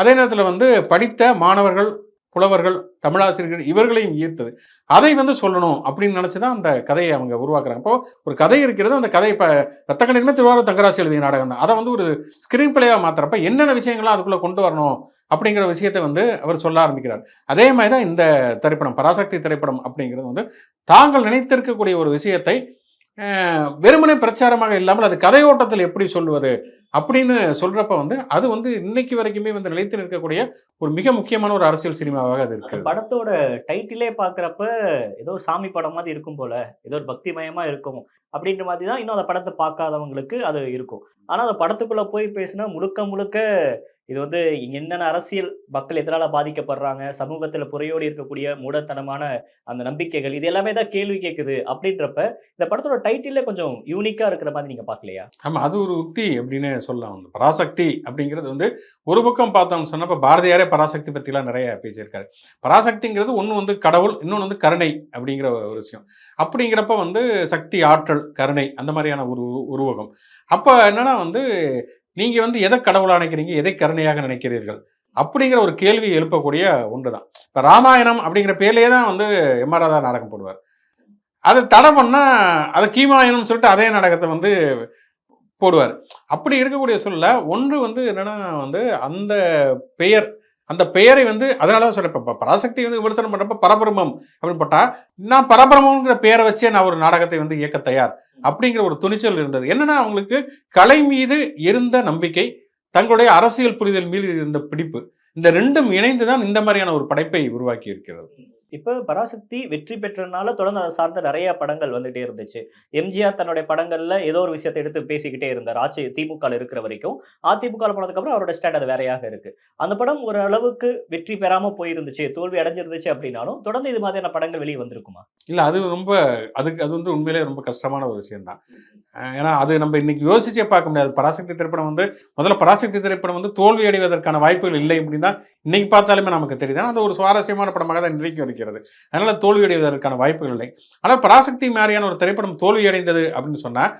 A: அதே நேரத்தில் வந்து படித்த மாணவர்கள் புலவர்கள் தமிழாசிரியர்கள் இவர்களையும் ஈர்த்தது. அதை வந்து சொல்லணும் அப்படின்னு நினச்சி தான் அந்த கதையை அவங்க உருவாக்குறாங்க. இப்போ ஒரு கதை இருக்கிறது. அந்த கதை இப்போ ரத்தக்கணிமே திருவாரூர் தங்கராசி எழுதிய நாடகம் தான். அதை வந்து ஒரு ஸ்கிரீன் பிளேயாக மாத்துறப்ப என்னென்ன விஷயங்கள்லாம் அதுக்குள்ளே கொண்டு வரணும்? அப்படிங்கிற விஷயத்தை வந்து அவர் சொல்ல ஆரம்பிக்கிறார். அதே மாதிரி தான் இந்த திரைப்படம் பராசக்தி திரைப்படம் அப்படிங்கிறது வந்து தாங்கள் நினைத்திருக்கக்கூடிய ஒரு விஷயத்தை வெறுமனே பிரச்சாரமாக இல்லாமல் அது கதையோட்டத்தில் எப்படி சொல்லுவது அப்படின்னு சொல்றப்ப வந்து அது வந்து இன்னைக்கு வரைக்குமே வந்து நிலைத்து நிற்கக்கூடிய ஒரு மிக முக்கியமான ஒரு அரசியல் சினிமாவாக அது இருக்கு.
C: படத்தோட டைட்டிலே பாக்குறப்ப ஏதோ சாமி படம் மாதிரி இருக்கும் போல ஏதோ ஒரு பக்திமயமா இருக்கும் அப்படின்ற மாதிரி தான் இன்னும் அந்த படத்தை பார்க்காதவங்களுக்கு அது இருக்கும். ஆனா அந்த படத்துக்குள்ள போய் பேசினா முழுக்க முழுக்க இது வந்து என்னென்ன அரசியல் மக்கள் எதனால பாதிக்கப்படுறாங்க சமூகத்துல புறையோடி இருக்கக்கூடிய மூடத்தனமான அந்த நம்பிக்கைகள் இது எல்லாமே தான் கேள்வி கேட்குது அப்படின்றப்ப இந்த படத்தோட டைட்டிலே கொஞ்சம் யூனிக்கா இருக்கிற மாதிரி நீங்க பாக்கலையா
A: ஆமா அது ஒரு உத்தி அப்படின்னு சொல்லலாம். வந்து பராசக்தி அப்படிங்கிறது வந்து ஒரு பக்கம் பார்த்தோம்னு சொன்னப்ப பாரதியாரே பராசக்தி பற்றிலாம் நிறைய பேசியிருக்காரு. பராசக்திங்கிறது ஒன்று வந்து கடவுள் இன்னொன்று வந்து கருணை அப்படிங்கிற ஒரு விஷயம். அப்படிங்கிறப்ப வந்து சக்தி ஆற்றல் கருணை அந்த மாதிரியான ஒரு உருவகம். அப்போ என்னன்னா வந்து நீங்கள் வந்து எதை கடவுளாக நினைக்கிறீங்க? எதை கருணையாக நினைக்கிறீர்கள்? அப்படிங்கிற ஒரு கேள்வி எழுப்பக்கூடிய ஒன்று தான் இப்போ ராமாயணம் அப்படிங்கிற பேர்லேயே தான் வந்து எம்ஆர்ஆதா நாடகம் போடுவார். அதை தடை பண்ணால் அது கீமாயணம்னு சொல்லிட்டு அதே நாடகத்தை வந்து போடுவார். அப்படி இருக்கக்கூடிய சூழல்ல ஒன்று வந்து என்னென்னா வந்து அந்த பெயர் அந்த பெயரை வந்து அதனால தான் சொல்றேன். இப்போ பராசக்தி வந்து விமர்சனம் பண்ணுறப்ப பரபிரமம் அப்படின்னு போட்டால் நான் பரபிரமங்கிற பெயரை வச்சே நான் ஒரு நாடகத்தை வந்து இயக்க தயார். அப்படிங்கிற ஒரு துணிச்சல் இருந்தது. என்னன்னா அவங்களுக்கு கலை மீது இருந்த நம்பிக்கை தங்களுடைய அரசியல் புரிதல் மீது இருந்த பிடிப்பு இந்த ரெண்டும் இணைந்து தான் இந்த மாதிரியான ஒரு படைப்பை உருவாக்கி இருக்கிறது
C: இப்ப பராசக்தி வெற்றி பெற்றனால தொடர்ந்து அதை சார்ந்த நிறைய படங்கள் வந்துட்டே இருந்துச்சு. எம்ஜிஆர் தன்னுடைய படங்கள்ல ஏதோ ஒரு விஷயத்தை எடுத்து பேசிக்கிட்டே இருந்தார். ஆட்சி திமுக இருக்கிற வரைக்கும். அதிமுக போனதுக்கு அப்புறம் அவரோட ஸ்டாண்ட் அது வேறையாக இருக்கு. அந்த படம் ஒரு அளவுக்கு வெற்றி பெறாம போயிருந்துச்சு தோல்வி அடைஞ்சிருந்துச்சு அப்படின்னாலும் தொடர்ந்து இது மாதிரியான படங்கள் வெளியே வந்திருக்குமா?
A: இல்லை அது ரொம்ப அதுக்கு அது வந்து உண்மையிலே ரொம்ப கஷ்டமான ஒரு விஷயம்தான். அஹ் ஏன்னா அது நம்ம இன்னைக்கு யோசிச்சே பார்க்க முடியாது. பராசக்தி திரைப்படம் வந்து முதல்ல பராசக்தி திரைப்படம் வந்து தோல்வி அடைவதற்கான வாய்ப்புகள் இல்லை அப்படின்னு தான் இன்னைக்கு பார்த்தாலுமே நமக்கு தெரியுது. அது ஒரு சுவாரஸ்யமான படமாக தான் இன்றைக்கும் இருக்கிறது அதனால தோல்வி அடைவதற்கான வாய்ப்புகள் இல்லை. ஆனால் பராசக்தி மாதிரியான ஒரு திரைப்படம் தோல்வியடைந்தது அப்படின்னு சொன்னால்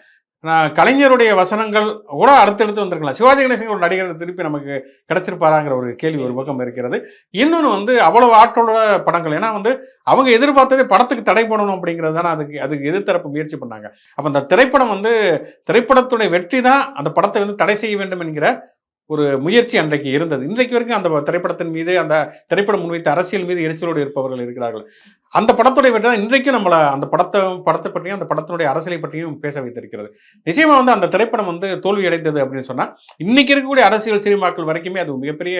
A: நான் கலைஞருடைய வசனங்கள் கூட அடுத்தடுத்து வந்திருக்கலாம். சிவாஜி கணேசன் ஒரு நடிகர் திருப்பி நமக்கு கிடைச்சிருப்பாராங்கிற ஒரு கேள்வி ஒரு பக்கம் இருக்கிறது. இன்னொன்று வந்து அவ்வளவு ஆற்றலோட படங்கள். ஏன்னா வந்து அவங்க எதிர்பார்த்ததே படத்துக்கு தடை பண்ணணும் அப்படிங்கிறது தானே அதுக்கு அதுக்கு எதிர்த்தரப்பு முயற்சி பண்ணாங்க. அப்போ அந்த திரைப்படம் வந்து திரைப்படத்துடைய வெற்றி தான் அந்த படத்தை வந்து தடை செய்ய வேண்டும் என்கிற ஒரு முயற்சி அன்றைக்கு இருந்தது. இன்றைக்கு வரைக்கும் அந்த திரைப்படத்தின் மீது அந்த திரைப்படம் முன்வைத்த அரசியல் மீது எரிச்சலோடு இருப்பவர்கள் இருக்கிறார்கள். அந்த படத்துடைய வெற்றி தான் இன்றைக்கும் நம்மளை அந்த படத்தை படத்தை பற்றியும் அந்த படத்தினுடைய அரசியலை பற்றியும் பேச வைத்திருக்கிறது. நிச்சயமா வந்து அந்த திரைப்படம் வந்து தோல்வி அடைந்தது அப்படின்னு சொன்னா இன்னைக்கு இருக்கக்கூடிய அரசியல் சினிமாக்கள் வரைக்குமே அது மிகப்பெரிய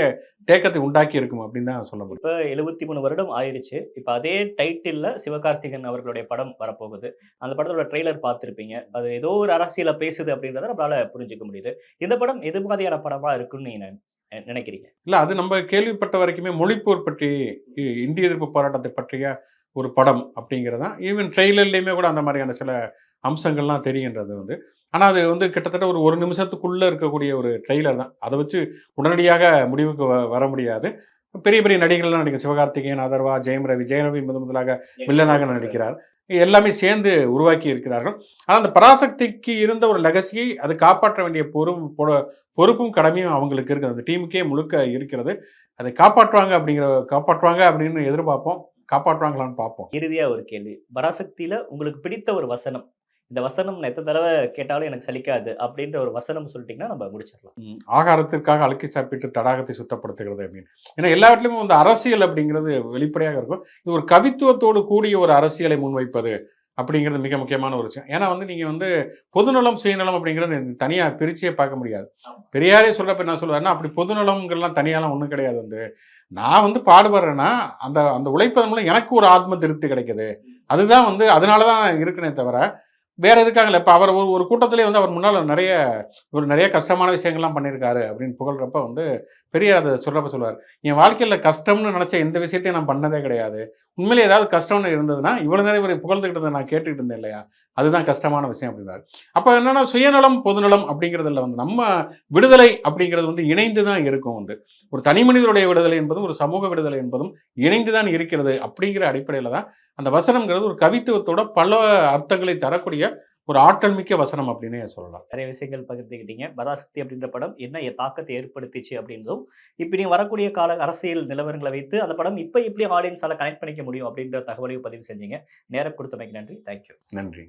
A: தேக்கத்தை உண்டாக்கி இருக்கும் அப்படின்னு தான் சொல்ல முடியும்.
C: இப்ப எழுபத்தி மூணு வருடம் ஆயிடுச்சு. இப்ப அதே டைட்டில்ல சிவகார்த்திகேயன் அவர்களுடைய படம் வரப்போகுது. அந்த படத்தோட ட்ரெய்லர் பார்த்திருப்பீங்க. அது ஏதோ ஒரு அரசியல பேசுது அப்படின்றத நம்மளால புரிஞ்சுக்க முடியுது. இந்த படம் எது மாதிரியான படமா இருக்குன்னு நீங்க நெ- நினைக்கிறீங்க?
A: இல்ல அது நம்ம கேள்விப்பட்ட வரைக்குமே மொழிப்போர் பற்றி இந்திய எதிர்ப்பு போராட்டத்தை பற்றிய ஒரு படம் அப்படிங்கிறது தான். ஈவன் ட்ரெய்லர்லேயுமே கூட அந்த மாதிரியான சில அம்சங்கள்லாம் தெரிகின்றது வந்து. ஆனால் அது வந்து கிட்டத்தட்ட ஒரு ஒரு நிமிஷத்துக்குள்ளே இருக்கக்கூடிய ஒரு ட்ரெய்லர் தான். அதை வச்சு உடனடியாக முடிவுக்கு வ- வர முடியாது. பெரிய பெரிய நடிகர்கள்லாம் நடிக்கும். சிவகார்த்திகேயன் அதர்வா ஜெயம் ரவி ஜெயம் ரவி முதன் முதலாக வில்லனாக நடிக்கிறார். எல்லாமே சேர்ந்து உருவாக்கி இருக்கிறார்கள். ஆனால் அந்த பராசக்திக்கு இருந்த ஒரு லெகசியை அது காப்பாற்ற வேண்டிய பொறுப்பு பொறுப்பும் கடமையும் அவங்களுக்கு இருக்குது. அந்த டீமுக்கே முழுக்க இருக்கிறது. அதை காப்பாற்றுவாங்க அப்படிங்கிற காப்பாற்றுவாங்க அப்படின்னு எதிர்பார்ப்போம். காப்பாற்றுவாங்களான்னு பார்ப்போம்.
C: இறுதியா ஒரு கேள்வி. பராசக்தியில உங்களுக்கு பிடித்த ஒரு வசனம். இந்த வசனம் நான் எத்தனை தடவை கேட்டாலும் எனக்கு சலிக்காது அப்படின்ற ஒரு வசனம் சொல்லிட்டீங்கன்னா நம்ம முடிச்சிடலாம்.
A: ஆகாரத்திற்காக அழுக்கி சாப்பிட்டு தடாகத்தை சுத்தப்படுத்துகிறது அப்படின்னு. ஏன்னா எல்லா இடத்துலையும் இந்த அரசியல் அப்படிங்கிறது வெளிப்படையாக இருக்கும். இது ஒரு கவித்துவத்தோடு கூடிய ஒரு அரசியலை முன்வைப்பது அப்படிங்கிறது மிக முக்கியமான ஒரு விஷயம். ஏன்னா வந்து நீங்கள் வந்து பொதுநலம் சுயநலம் அப்படிங்கிறது தனியாக பிரிச்சே பார்க்க முடியாது. பெரியாரே சொல்கிறப்ப என்ன சொல்லுவாருன்னா அப்படி பொதுநலம்ங்கிறலாம் தனியாலாம் ஒன்றும் கிடையாது வந்து. நான் வந்து பாடுபடுறேன்னா அந்த அந்த உழைப்பதன் மூலம் எனக்கு ஒரு ஆத்ம திருப்தி கிடைக்குது. அதுதான் வந்து அதனால தான் இருக்குனே தவிர வேற எதுக்காக இல்லை இப்போ அவர் ஒரு ஒரு கூட்டத்திலே வந்து அவர் முன்னால் நிறைய ஒரு நிறைய கஷ்டமான விஷயங்கள்லாம் பண்ணியிருக்காரு அப்படின்னு புகழ்றப்ப வந்து பெரியார் அதை சொல்கிறப்ப சொல்லுவார் என் வாழ்க்கையில் கஷ்டம்னு நினச்ச எந்த விஷயத்தையும் நான் பண்ணதே கிடையாது. உண்மையிலே ஏதாவது கஷ்டம்னு இருந்ததுன்னா இவ்வளோ நேரம் இவரை புகழ்ந்துக்கிட்டதை நான் கேட்டுக்கிட்டு இருந்தேன் இல்லையா? அதுதான் கஷ்டமான விஷயம் அப்படின்னாரு அப்போ என்னன்னா சுயநலம் பொதுநலம் அப்படிங்கிறதுல வந்து நம்ம விடுதலை அப்படிங்கிறது வந்து இணைந்து தான் இருக்கும் வந்து. ஒரு தனி மனிதருடைய விடுதலை என்பதும் ஒரு சமூக விடுதலை என்பதும் இணைந்து தான் இருக்கிறது அப்படிங்கிற அடிப்படையில் தான் அந்த வசனம்ங்கிறது ஒரு கவித்துவத்தோட பல அர்த்தங்களை தரக்கூடிய ஒரு ஆற்றல் மிக்க வசனம் அப்படின்னே சொல்லலாம்.
C: நிறைய விஷயங்கள் பகிர்ந்துக்கிட்டீங்க பராசக்தி அப்படின்ற படம் என்ன தாக்கத்தை ஏற்படுத்திச்சு அப்படின்றதும் இப்போ நீ வரக்கூடிய கால அரசியல் நிலவரங்களை வைத்து அந்த படம் இப்போ எப்படி ஆடியன்ஸால கனெக்ட் பண்ணிக்க முடியும் அப்படின்ற தகவலையும் பதிவு செஞ்சீங்க. நேரம் கொடுத்தமைக்கு நன்றி. தேங்க்யூ
A: நன்றி.